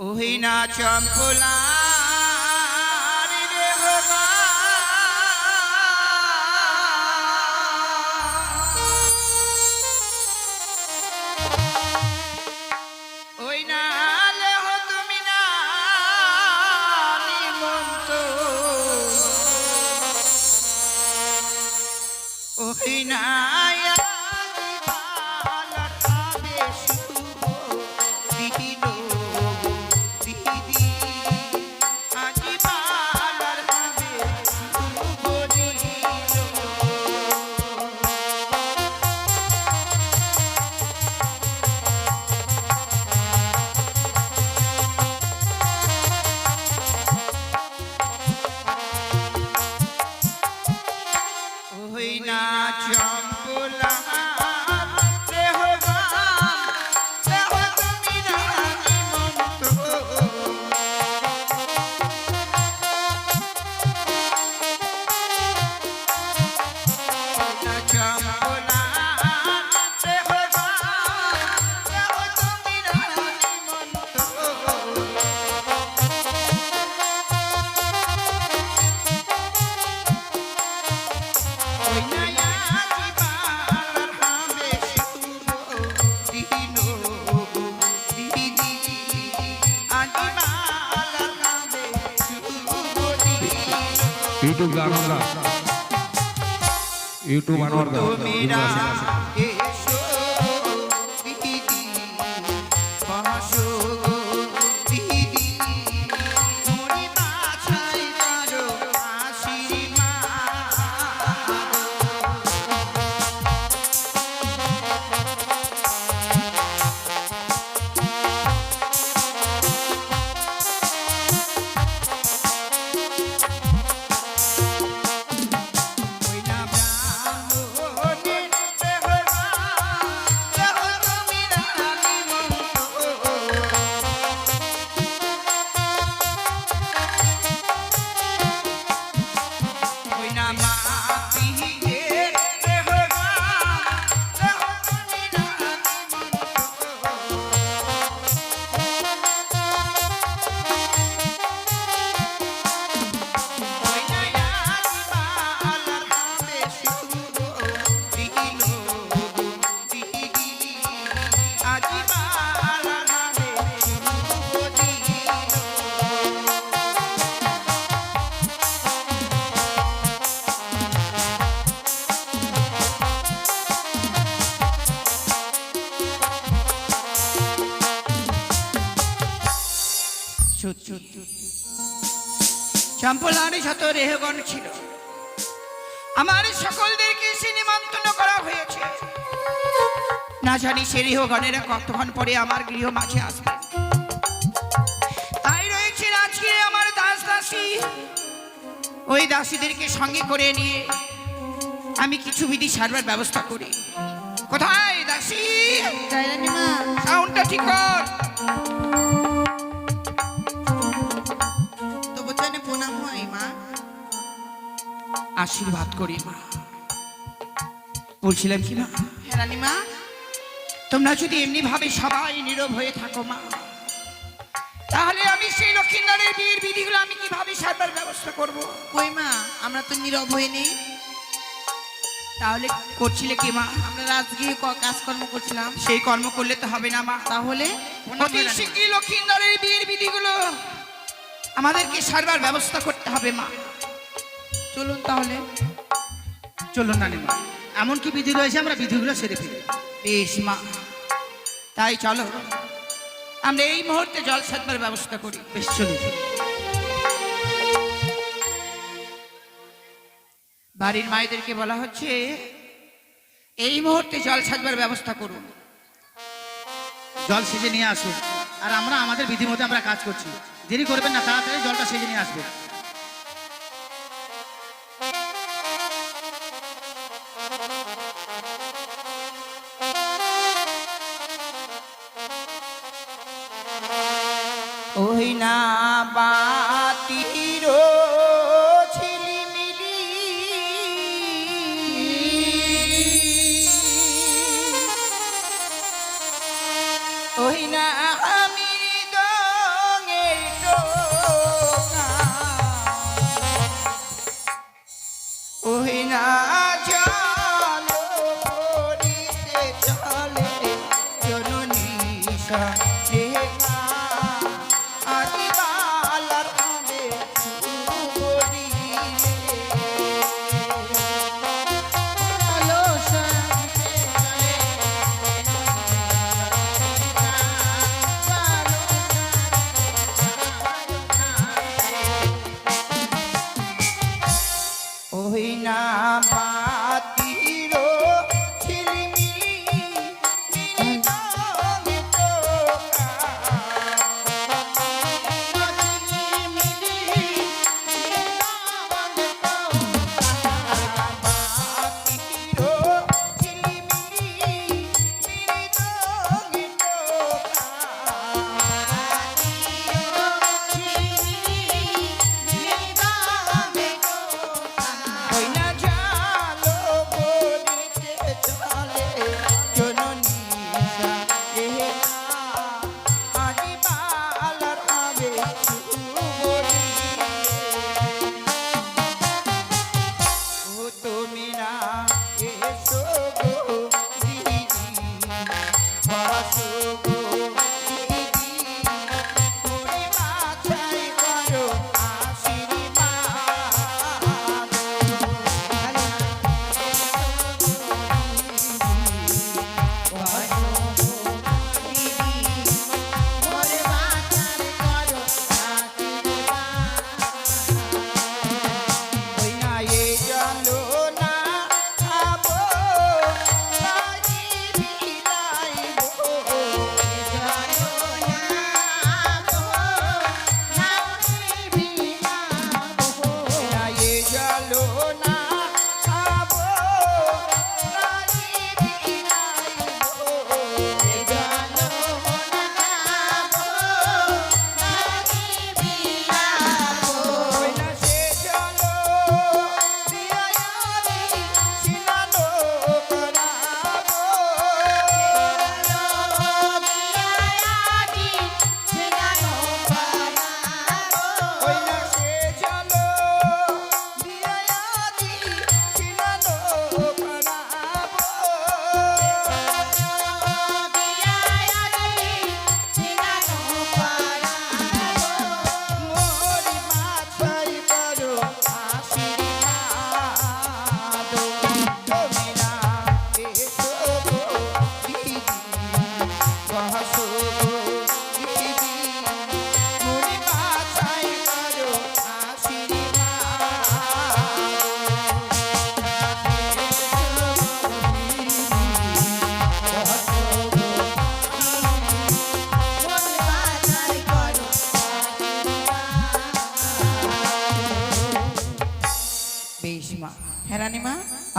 ওহি না চম্পলা ওই না ಯೂಟ್ಯೂಬ್ ಯೂಟ್ಯೂಬ್ ಅನ್ವರ್ದ না জানি সে রেহগণেরা কতক্ষণ পরে আমার গৃহ মাঝে আসবে তাই রয়েছে আজকে আমার দাস দাসী ওই দাসীদেরকে সঙ্গে করে নিয়ে আমি কিছু বিধি সারবার ব্যবস্থা করি। কোথায় দাসী? সাউন্ডটা ঠিক কর। প্রণাম হয় মা। আশীর্বাদ করি মা। বলছিলাম কি মা? হ্যাঁ রানীমা। তোমরা যদি এমনি ভাবে সবাই নীরব হয়ে থাকো মা তাহলে আমি সেই লক্ষ্মীনারের বিয়ের বিধিগুলো আমি কীভাবে সারবার ব্যবস্থা করব? কই মা আমরা তো নীরব হয়ে নেই। তাহলে করছিলে কি মা? আমরা রাজগৃহে ক- কাজকর্ম করছিলাম। সেই কর্ম করলে তো হবে না মা। তাহলে? অতি শীঘ্রই লক্ষ্মীনারের বিয়ের বিধিগুলো আমাদেরকে সারবার ব্যবস্থা করতে হবে মা। চলুন তাহলে। চলুন না মা। এমন কি বিধি রয়েছে আমরা বিধিগুলো সেরে ফেলি। বেশ মা। তাই চলো। আমরা এই মুহূর্তে জল সারবার ব্যবস্থা করি। বেশ চলুন বাড়ির মায়েদেরকে বলা হচ্ছে এই মুহূর্তে জল সাজবার ব্যবস্থা করুন। জল সেজে নিয়ে আসুন। আর আমরা আমাদের বিধি মতো আমরা কাজ করছি। দেরি করবেন না তাড়াতাড়ি জলটা সেজে নিয়ে আসবেন না হই না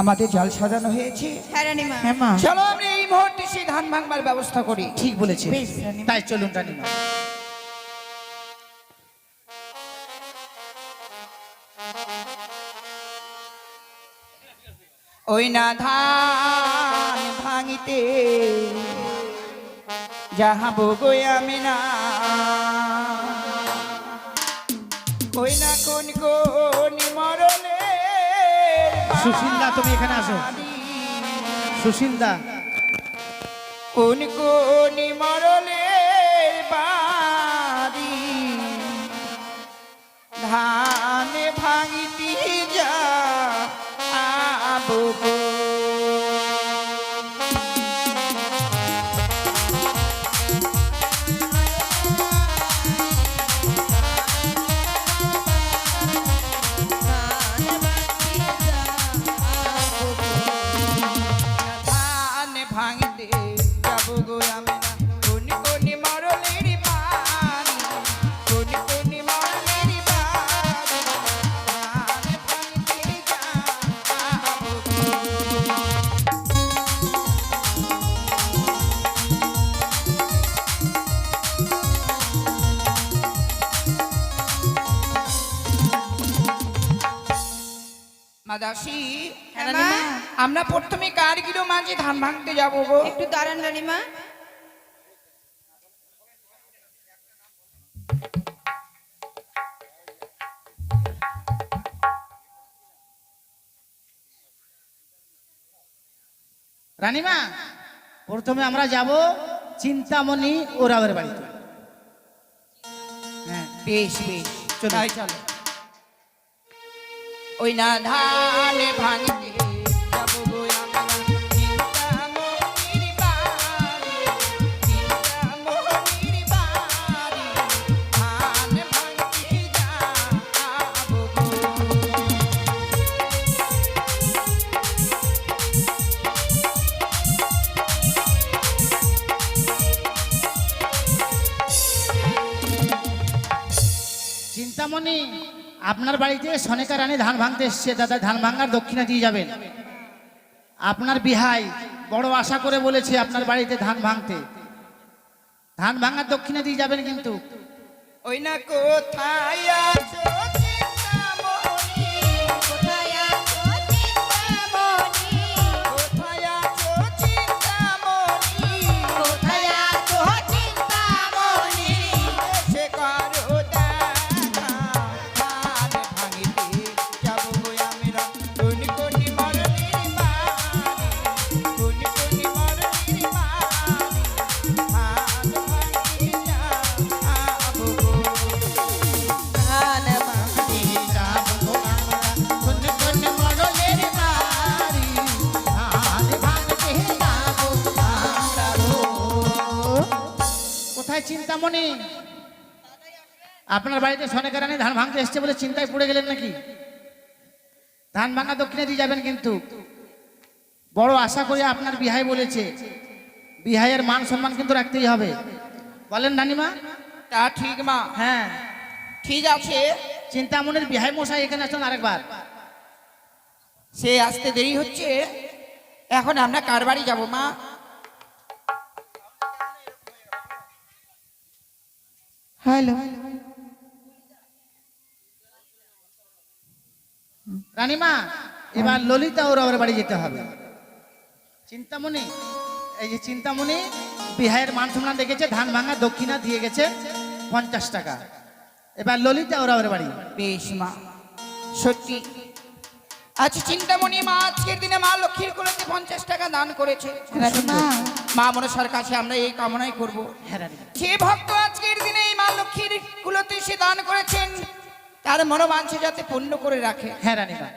আমাদের জল সাজানো হয়েছে। হ্যাঁ রানীমা। হ্যাঁ মা। চলো আমরা এই মুহূর্তে সেই ধান ভাঙবার ব্যবস্থা করি। ঠিক বলেছে। তাই চলুন রানীমা। ওই না ধান ভাঙিতে যাহাব আমি না। ওই না কোন মরলে সুশীলদা, তুমি এখানে আসো। সুশিন্দা কোন কোন মরলে মাদাসি হ্যাঁ, আমরা প্রথমে কার মাঝে? ধান ভাঙতে যাব গো। একটু দাঁড়ান রানীমা। রানীমা প্রথমে আমরা যাব চিন্তামণি ওরাবের বাড়িতে। হ্যাঁ বেশ বেশ। চলো। তাই চলো। ওই না ধান ভাঙতে আপনার বাড়িতে সনেকা রানী ধান ভাঙতে এসছে, দাদা, ধান ভাঙার দক্ষিণা দিয়ে যাবেন। আপনার বিহাই বড় আশা করে বলেছে আপনার বাড়িতে ধান ভাঙতে। ধান ভাঙার দক্ষিণা দিয়ে যাবেন কিন্তু। ওই না কোথায় বাড়িতে সনেকা রানী ধান ভাঙতে এসছে বলে চিন্তায় পড়ে গেলেন নাকি? ধান ভাঙা দক্ষিণে দিয়ে যাবেন কিন্তু। বড় আশা করে আপনার বিহাই বলেছে বিহাইয়ের মান সম্মান কিন্তু রাখতেই হবে। বলেন নানিমা। তা ঠিক মা। হ্যাঁ। ঠিক আছে। চিন্তামণির বিহাই মশাই এখানে আসুন আরেকবার। সে আসতে দেরি হচ্ছে। এখন আমরা কার বাড়ি যাব মা? Hello hello. রানীমা এবার ললিতা ওর বাড়ি যেতে হবে। চিন্তামণি এই যে চিন্তামণি বিহারের মান সম্মান রেখেছে ধান ভাঙা দক্ষিণা দিয়ে গেছে পঞ্চাশ টাকা। এবার ললিতা ওর বাড়ি। বেশ মা সত্যি। আচ্ছা চিন্তামণি মা আজকের দিনে মা লক্ষ্মীর কুলতে পঞ্চাশ টাকা দান করেছে। রানীমা মা মনসার কাছে আমরা এই কামনাই করব। হ্যাঁ যে ভক্ত আজকের দিনে এই মা লক্ষ্মীর কুলতে সে দান করেছেন তার মনোবাঞ্ছে যাতে পূর্ণ করে রাখে। হ্যাঁ রানীমা।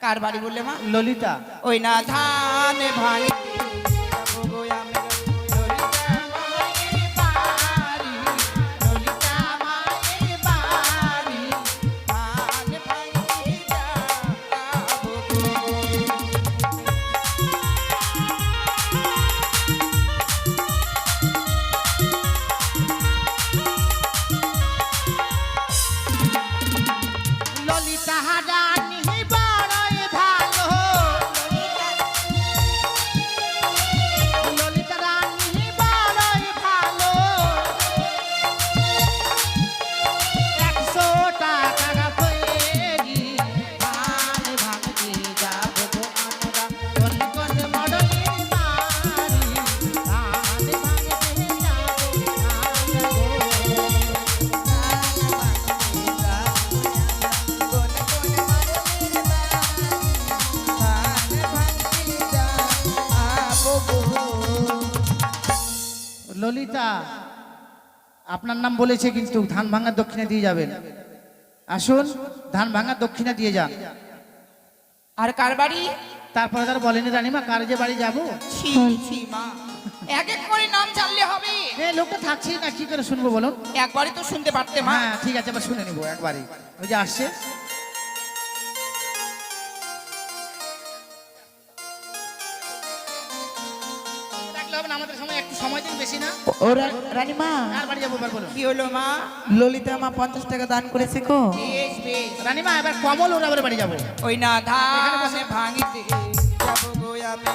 কার বাড়ি বললে মা? ললিতা। ওই না ধান ভাঙি আপনার নাম বলেছে কিন্তু ধান ভাঙার দক্ষিণে দিয়ে যাবেন। আসুন ধান ভাঙার দক্ষিণে দিয়ে যান। আর কার বাড়ি? তারপরে তার বলেনি রানীমা কার যে বাড়ি যাব? এক এক করে নাম জানলে হবে। লোকটা থাকছে না কি করে শুনব বলুন? একবারই তো শুনতে পারতে মা। হ্যাঁ ঠিক আছে এবার শুনে নিবো একবারই। ওই যে আসছে। রাখলে হবে না, আমাদের সময় একটু সময় দিন বেশি না। ও রানীমা। কার বাড়ি যাব কি হলো মা? ললিতা মা পঞ্চাশ টাকা দান করেছে গো। বেশ বেশ। রানীমা এবার কমল ওরা বাড়ি যাব। ওই না ধান ভাঙিতে যাব গো আমরা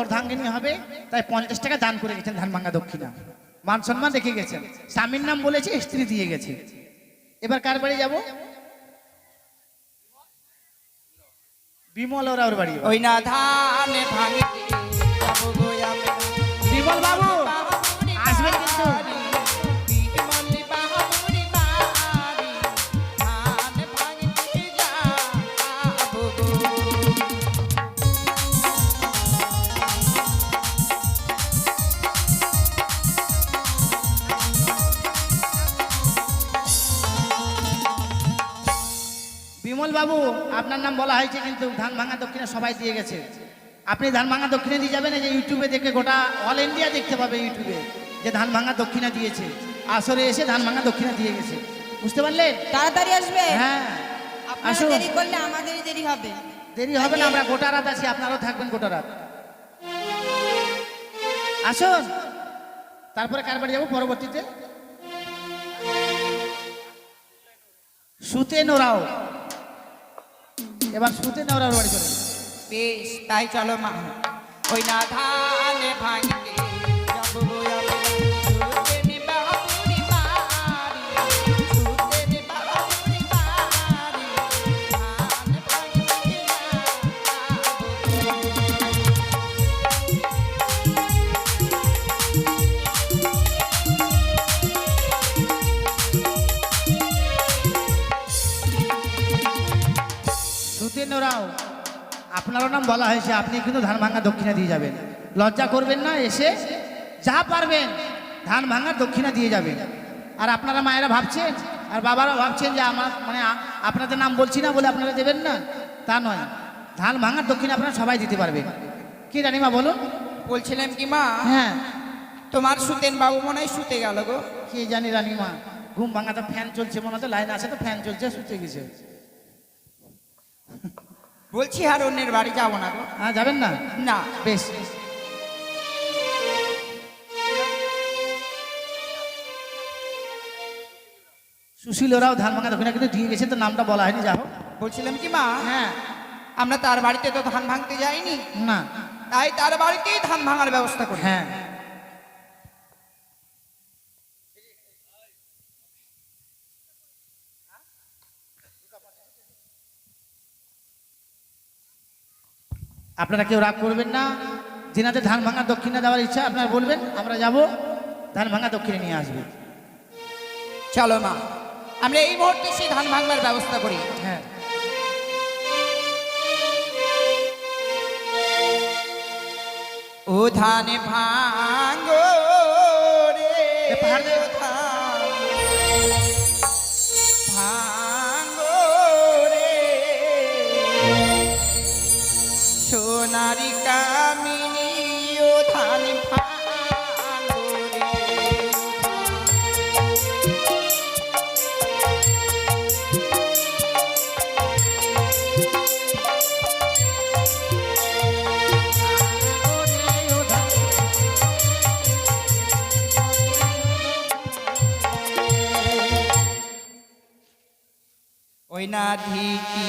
অর্ধাঙ্গিনী হবে তাই পঞ্চাশ টাকা দান করে গেছেন ধানভাঙ্গা দক্ষিণা। মান সম্মান রেখে গেছেন। স্বামীর নাম বলেছে স্ত্রী দিয়ে গেছে। এবার কার বাড়ি যাব? বিমল ওরা ওর বাড়ি ওই না ধান বিমল বাবু! আপনার নাম বলা হয়েছে কিন্তু ধান ভাঙা দক্ষিণে সবাই দিয়ে গেছে। আপনি ধান ভাঙা দক্ষিণে দিয়ে যাবেন যে ইউটিউবে দেখে গোটা অল ইন্ডিয়া দেখতে পাবে ইউটিউবে যে ধান ভাঙা দক্ষিণা দিয়েছে। আসরে এসে ধান ভাঙা দক্ষিণা দিয়ে গেছে। বুঝতে পারলেন? তাড়াতাড়ি আসবে? হ্যাঁ আসুন। দেরি করলে আমাদেরই দেরি হবে। দেরি হবে না আমরা গোটা রাত আছি আপনারাও থাকবেন গোটা রাত। আসুন। তারপরে কার বাড়ি যাব? পরবর্তীতে? সুতে নোরাও এবার সুতে নোরাও বাড়ি করে বেশ তাই চলো মা। ওই না ধানে ভাঙিতে নোরাও আপনারও নাম বলা হয়েছে আপনি কিন্তু ধান ভাঙা দক্ষিণা দিয়ে যাবেন। লজ্জা করবেন না এসে যা পারবেন ধান ভাঙার দক্ষিণা দিয়ে যাবেন। আর আপনারা মায়েরা ভাবছেন আর বাবারা ভাবছেন যে আমার মানে আপনাদের নাম বলছি না বলে আপনারা দেবেন না? তা নয়। ধান ভাঙার দক্ষিণা আপনারা সবাই দিতে পারবেন। কি রানিমা বলুন? বলছিলাম কি মা? হ্যাঁ। তোমার সুতেন বাবু মনে হয় শুতে গেল গো। কি জানি রানিমা ঘুম ভাঙা তো ফ্যান চলছে মনে হতো লাইন আছে তো ফ্যান চলছে শুতে গেছে। বলছি আর অন্যের বাড়ি যাব না গো। হ্যাঁ যাবেন না? না। বেশ। সুশীল ওরাও ধান ভাঙা দক্ষিণা কিন্তু দিয়ে গেছে তো নামটা বলা হয়নি যাও বলছিলাম কি মা হ্যাঁ। আমরা তার বাড়িতে তো ধান ভাঙতে যাইনি। না। তাই তার বাড়িতেই ধান ভাঙার ব্যবস্থা করি। হ্যাঁ। আপনারা কেউ রাগ করবেন না। যেনাদের ধান ভাঙা দক্ষিণে যাওয়ার ইচ্ছা আপনারা বলবেন আমরা যাব ধান ভাঙা দক্ষিণে নিয়ে আসবে। চলো মা আমরা এই মুহূর্তে সেই ধান ভাঙবার ব্যবস্থা করি। হ্যাঁ। ও ধান ভাঙো না ধিকি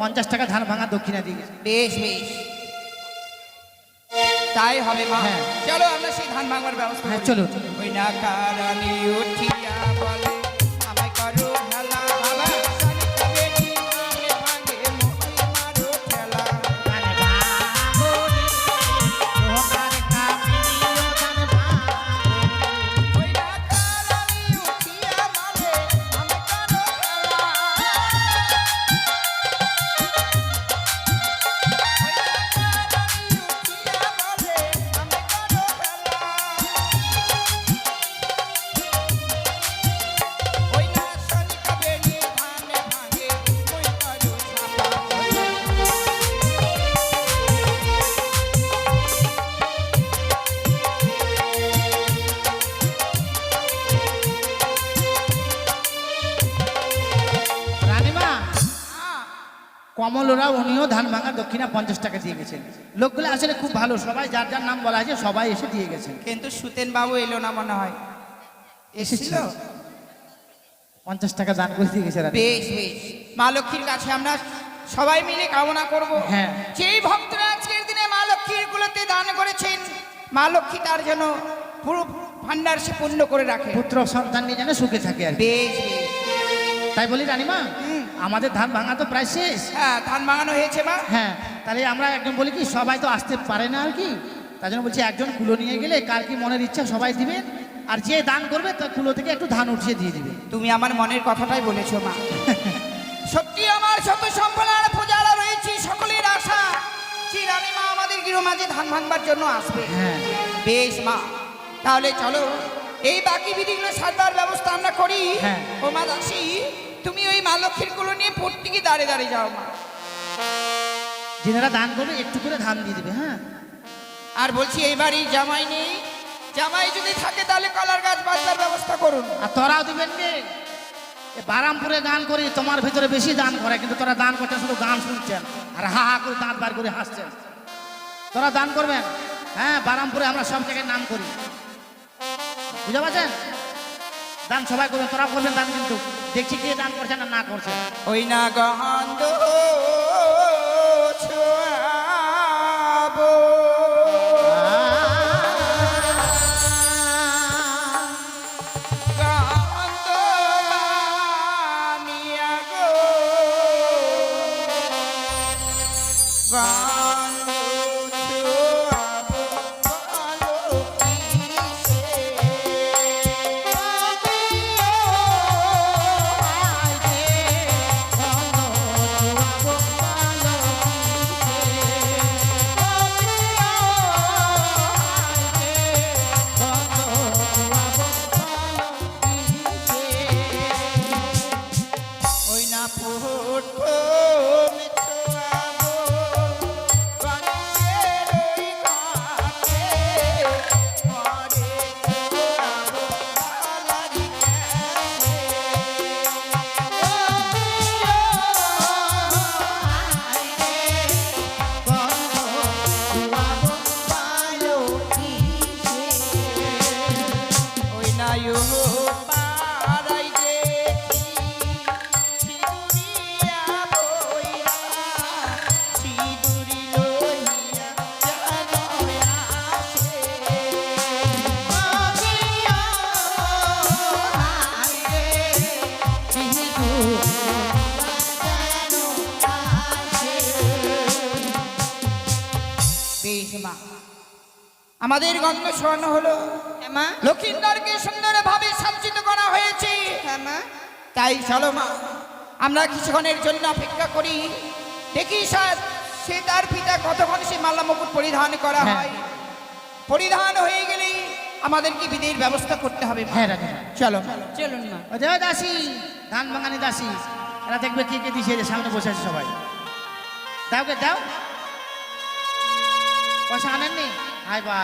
পঞ্চাশ টাকা ধান ভাঙা দক্ষিণা দিয়ে বেশ বেশ তাই হবে মা হ্যাঁ। চলো আমরা সেই ধান ভাঙবার ব্যবস্থা হ্যাঁ, চলো। ওই না কারণে কমলরা উনিও ধান ভাঙা দক্ষিণা পঞ্চাশ টাকা দিয়ে গেছেন। লোকগুলো আসলে খুব ভালো সবাই যার যার নাম বলা আছে সবাই এসে দিয়ে গেছেন। কিন্তু সুতেন বাবু এলো না মনে হয়। এসেছিল? পঞ্চাশ টাকা দান করে দিয়ে গেছে রানী। বেশ বেশ। মা লক্ষ্মীর কাছে আমরা সবাই মিলে কামনা করব। হ্যাঁ। যেই ভক্তরা আজকের দিনে মা লক্ষ্মীর গুলোতে দান করেছেন মা লক্ষ্মী তার জন্য পুরো ভান্ডার সে পূর্ণ করে রাখে। পুত্র সন্তান নিয়ে যেন সুখে থাকে আর কি। বেশ বেশ। তাই বলি রানীমা হুম। আমাদের ধান ভাঙা তো প্রায় শেষ। হ্যাঁ ধান ভাঙানো হয়েছে মা। হ্যাঁ তাহলে আমরা একজন বলি কি সবাই তো আসতে পারে না আর কি। তার জন্য বলছি একজন কুলো নিয়ে গেলে কার কি মনের ইচ্ছা সবাই দিবেন। আর যে দান করবে তার কুলো থেকে একটু ধান উঠিয়ে দিয়ে দিবে তুমি আমার মনের কথাটাই বলেছ মা। সত্যি আমার শত সম্পলার পূজারা রয়েছে সকলের আশা। যে রানী মা আমাদের গৃহ মাঝে ধান ভাঙবার জন্য আসবে। হ্যাঁ। বেশ মা তাহলে চলো এই বাকি বিধিগুলো সারবার ব্যবস্থা আমরা করি। হ্যাঁ। ও মা দাসী তুমি ওই মা লক্ষ্মীরগুলো নিয়ে প্রত্যেকে দাঁড়ে দাঁড়িয়ে যাও মা। যিনারা দান করবে একটু করে ধান দিয়ে দেবে হ্যাঁ? আর বলছি এইবারই জামাই নেই। জামাই যদি থাকে তাহলে কলার গাছ বাঁচার ব্যবস্থা করুন। আর তোরাও দিবেন নে এ বারামপুরে গান করি তোমার ভিতরে বেশি দান করে কিন্তু তোরা দান করছেন শুধু গান শুনছেন আর হা হা করে দাঁত বার করে হাসছেন। তোরা দান করবেন। হ্যাঁ বারামপুরে আমরা সব জায়গায় নাম করি। বুঝতে পারছেন? দান সবাই করবেন তোরা করবেন, দান কিন্তু। দেখছি কে দান করছে না না করছে। ওই না গন্ধ আমাদের হলো। হ্যাঁ লক্ষিন্দরকে সুন্দরভাবে সজ্জিত করা হয়েছে। হ্যাঁ মা। তাই চলো মা আমরা কিছুক্ষণের জন্য অপেক্ষা করি। দেখি স্যার সে তার পিতা কতক্ষণ সে মাল্লা মুকুট পরিধান করা হ্যাঁ। হয়? পরিধান হয়ে গেলেই আমাদেরকে বিধির ব্যবস্থা করতে হবে। হ্যাঁ চলো চলুন মা। ও দাসী ধান ভাঙানি দাসী। এরা দেখবে কে কে দিছে সামনে বসে আছে সবাই। দাও কে দাও। পয়সা আনেননি? হাই বা